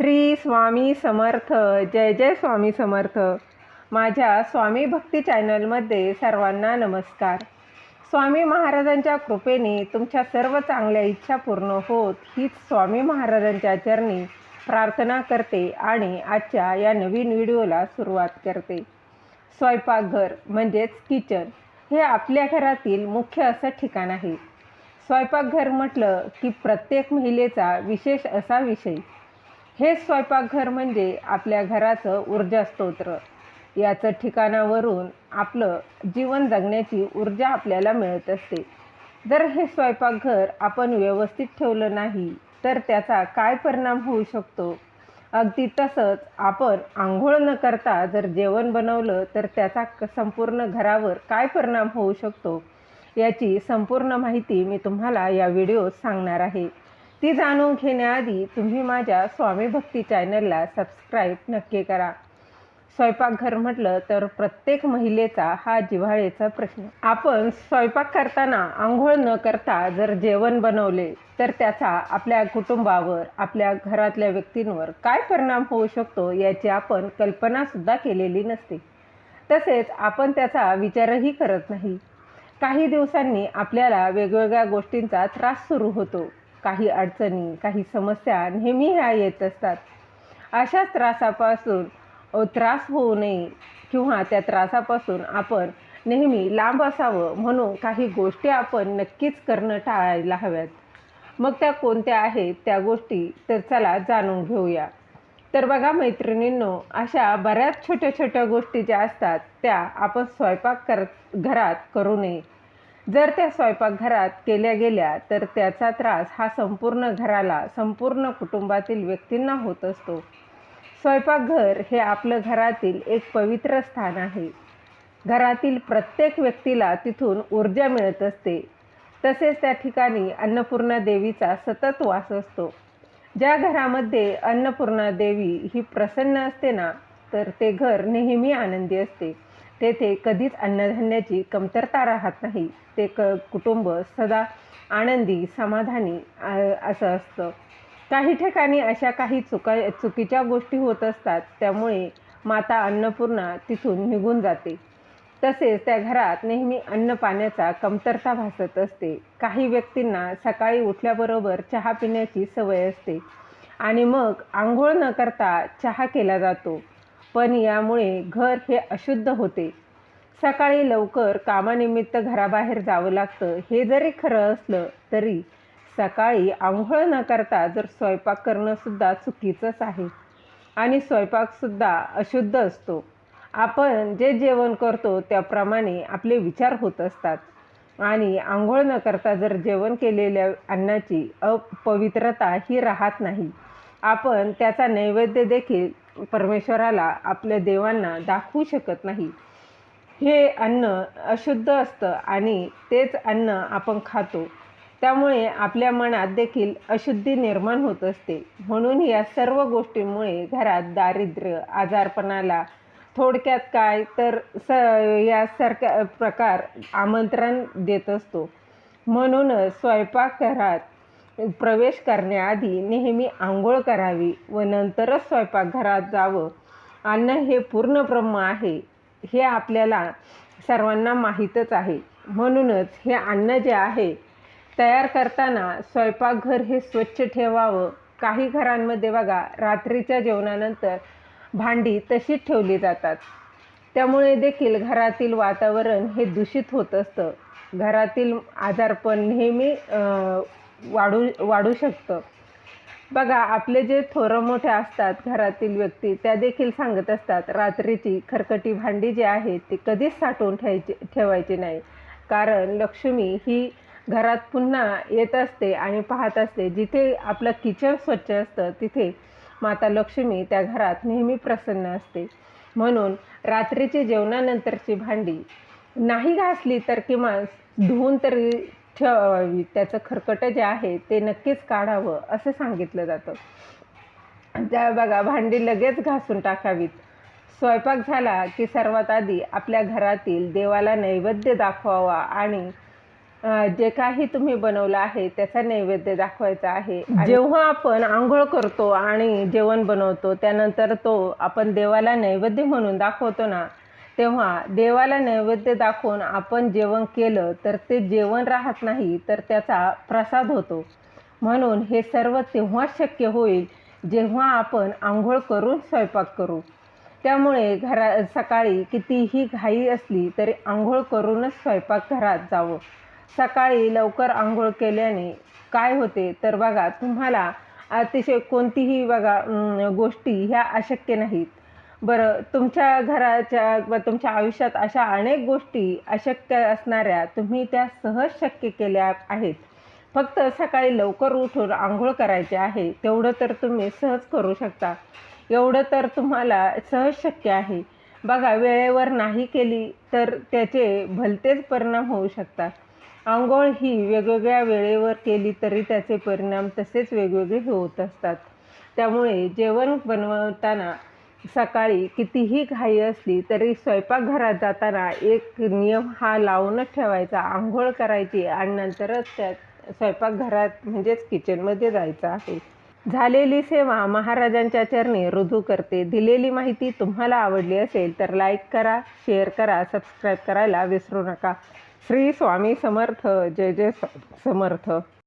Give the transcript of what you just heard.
श्री स्वामी समर्थ जय जय स्वामी समर्थ. माझ्या स्वामी भक्ती चॅनलमध्ये सर्वांना नमस्कार. स्वामी महाराजांच्या कृपेने तुमच्या सर्व चांगल्या इच्छा पूर्ण होत हीच स्वामी महाराजांच्या चरणी प्रार्थना करते आणि आजच्या या नवीन व्हिडिओला सुरुवात करते. स्वयंपाकघर म्हणजेच किचन हे आपल्या घरातील मुख्य असं ठिकाण आहे. स्वयंपाकघर म्हटलं की प्रत्येक महिलेचा विशेष असा विषय हे स्वयंपाकघर म्हणजे आपल्या घराचं ऊर्जा स्तोत्र याचं ठिकाणावरून आपलं जीवन जगण्याची ऊर्जा आपल्याला मिळत असते. जर हे स्वयंपाकघर आपण व्यवस्थित ठेवलं नाही तर त्याचा काय परिणाम होऊ शकतो? अगदी तसंच आपण आंघोळ न करता जर जेवण बनवलं तर त्याचा क- संपूर्ण घरावर काय परिणाम होऊ शकतो? याची संपूर्ण माहिती मी तुम्हाला या व्हिडिओत सांगणार आहे. ती जाणून घेण्याआधी तुम्ही माझ्या स्वामी भक्ती चॅनलला सबस्क्राईब नक्की करा. स्वयंपाकघर म्हटलं तर प्रत्येक महिलेचा हा जिव्हाळ्याचा प्रश्न. आपण स्वयंपाक करताना आंघोळ न करता जर जेवण बनवले तर त्याचा आपल्या कुटुंबावर आपल्या घरातल्या व्यक्तींवर काय परिणाम होऊ शकतो याची आपण कल्पनासुद्धा केलेली नसते. तसेच आपण त्याचा विचारही करत नाही. काही दिवसांनी आपल्याला वेगवेगळ्या गोष्टींचा त्रास सुरू होतो. काही अडचणी काही समस्या नेहमी ह्या येत असतात. अशाच त्रासापासून त्रास होऊ नये किंवा त्या त्रासापासून आपण नेहमी लांब असावं म्हणून काही गोष्टी आपण नक्कीच करणं टाळायला हव्यात. मग त्या कोणत्या आहेत त्या गोष्टी तर चला जाणून घेऊया. तर बघा मैत्रिणींनो अशा बऱ्याच छोट्या छोट्या गोष्टी ज्या असतात त्या आपण स्वयंपाक कर घरात करू नये. जर त्या स्वयंपाकघरात केल्या गेल्या तर त्याचा त्रास हा संपूर्ण घराला संपूर्ण कुटुंबातील व्यक्तींना होत असतो. स्वयंपाकघर हे आपलं घरातील एक पवित्र स्थान आहे. घरातील प्रत्येक व्यक्तीला तिथून ऊर्जा मिळत असते. तसेच त्या ठिकाणी अन्नपूर्णा देवीचा सतत वास असतो. ज्या घरामध्ये अन्नपूर्णा देवी ही प्रसन्न असते ना तर ते घर नेहमी आनंदी असते. तेथे कधीच अन्नधान्याची कमतरता राहत नाही. ते क कुटुंब सदा आनंदी समाधानी असं असतं. काही ठिकाणी अशा काही चुका चुकीच्या गोष्टी होत असतात. त्यामुळे माता अन्नपूर्णा तिथून निघून जाते. तसेच त्या घरात नेहमी अन्न पाण्याचा कमतरता भासत असते. काही व्यक्तींना सकाळी उठल्याबरोबर चहा पिण्याची सवय असते. आणि मग आंघोळ न करता चहा केला जातो. पण यामुळे घर हे अशुद्ध होते. सकाळी लवकर कामानिमित्त घराबाहेर जावं लागतं. हे जरी खरं असलं तरी सकाळी आंघोळ न करता जर स्वयंपाक करणंसुद्धा चुकीचंच आहे. आणि स्वयंपाकसुद्धा अशुद्ध असतो. आपण जे जेवण करतो त्याप्रमाणे आपले विचार होत असतात. आणि आंघोळ न करता जर जेवण केलेल्या अन्नाची अपवित्रता ही राहत नाही. आपण त्याचा नैवेद्य देखील परमेश्वराला आपल्या देवांना दाखवू शकत नाही. हे अन्न अशुद्ध असतं आणि तेच अन्न आपण खातो. त्यामुळे आपल्या मनात देखील अशुद्धी निर्माण होत असते. म्हणून या सर्व गोष्टींमुळे घरात दारिद्र्य आजारपणाला थोडक्यात काय तर स यासारख्या प्रकार आमंत्रण देत असतो. म्हणूनच स्वयंपाकघरात प्रवेश करण्याआधी नेहमी आंघोळ करावी व नंतरच स्वयंपाकघरात जावं. अन्न हे पूर्ण ब्रह्म आहे हे आपल्याला सर्वांना माहीतच आहे. म्हणूनच हे अन्न जे आहे तयार करताना स्वयंपाकघर हे स्वच्छ ठेवावं. काही घरांमध्ये बघा रात्रीच्या जेवणानंतर भांडी तशीच ठेवली जातात. त्यामुळे देखील घरातील वातावरण हे दूषित होत असतं. घरातील आजारपण नेहमी वाढू वाढू शकतं. बघा आपले जे थोरं मोठे असतात घरातील व्यक्ती त्या देखील सांगत असतात रात्रीची खरकटी भांडी जी आहेत ती कधीच साठवून ठेवायची ठेवायची नाही. कारण लक्ष्मी ही घरात पुन्हा येत असते आणि पाहत असते. जिथे आपलं किचन स्वच्छ असतं तिथे माता लक्ष्मी त्या घरात नेहमी प्रसन्न असते. म्हणून रात्रीची जेवणानंतरची भांडी नाही घासली तर किमान धुवून तरी ठेवावी त्याचं खरकटं जे आहे ते नक्कीच काढावं असं सांगितलं जातं. त्या बघा भांडी लगेच घासून टाकावीत. स्वयंपाक झाला की सर्वात आधी आपल्या घरातील देवाला नैवेद्य दाखवावा आणि जे काही तुम्ही बनवलं आहे त्याचा नैवेद्य दाखवायचा आहे. जेव्हा आपण आंघोळ करतो आणि जेवण बनवतो त्यानंतर तो आपण देवाला नैवेद्य म्हणून दाखवतो ना तेव्हा देवाला नैवेद्य दाखवून आपण जेवण केलं तर ते जेवण राहत नाही तर त्याचा प्रसाद होतो. म्हणून हे सर्व तेव्हाच शक्य होईल जेव्हा आपण आंघोळ करून स्वयंपाक करू. त्यामुळे घरा सकाळी कितीही घाई असली तरी आंघोळ करूनच स्वयंपाकघरात जावं. सकाळी लवकर आंघोळ केल्याने काय होते तर बघा तुम्हाला अतिशय कोणतीही बघा गोष्टी ह्या अशक्य नाहीत. बरं तुमच्या घराच्या किंवा तुमच्या आयुष्यात अशा अनेक गोष्टी अशक्य असणाऱ्या तुम्ही त्या सहज शक्य केल्या आहेत. फक्त सकाळी लवकर उठून आंघोळ करायचे आहे तेवढं तर तुम्ही सहज करू शकता. एवढं तर तुम्हाला सहज शक्य आहे. बघा वेळेवर नाही केली तर त्याचे भलतेच परिणाम होऊ शकतात. आंघोळ ही वेगवेगळ्या वेळेवर केली तरी त्याचे परिणाम तसेच वेगवेगळे होत असतात. त्यामुळे जेवण बनवताना सकाळी कितीही घाई असली तरी स्वयंपाकघरात जाताना एक नियम हा लावूनच ठेवायचा. आंघोळ करायची आणि नंतरच त्या स्वयंपाकघरात म्हणजेच किचनमध्ये जायचं आहे. झालेली सेवा महाराजांच्या चरणी रुजू करते. दिलेली माहिती तुम्हाला आवडली असेल तर लाईक करा शेअर करा सबस्क्राईब करायला विसरू नका. श्री स्वामी समर्थ. जय जय समर्थ.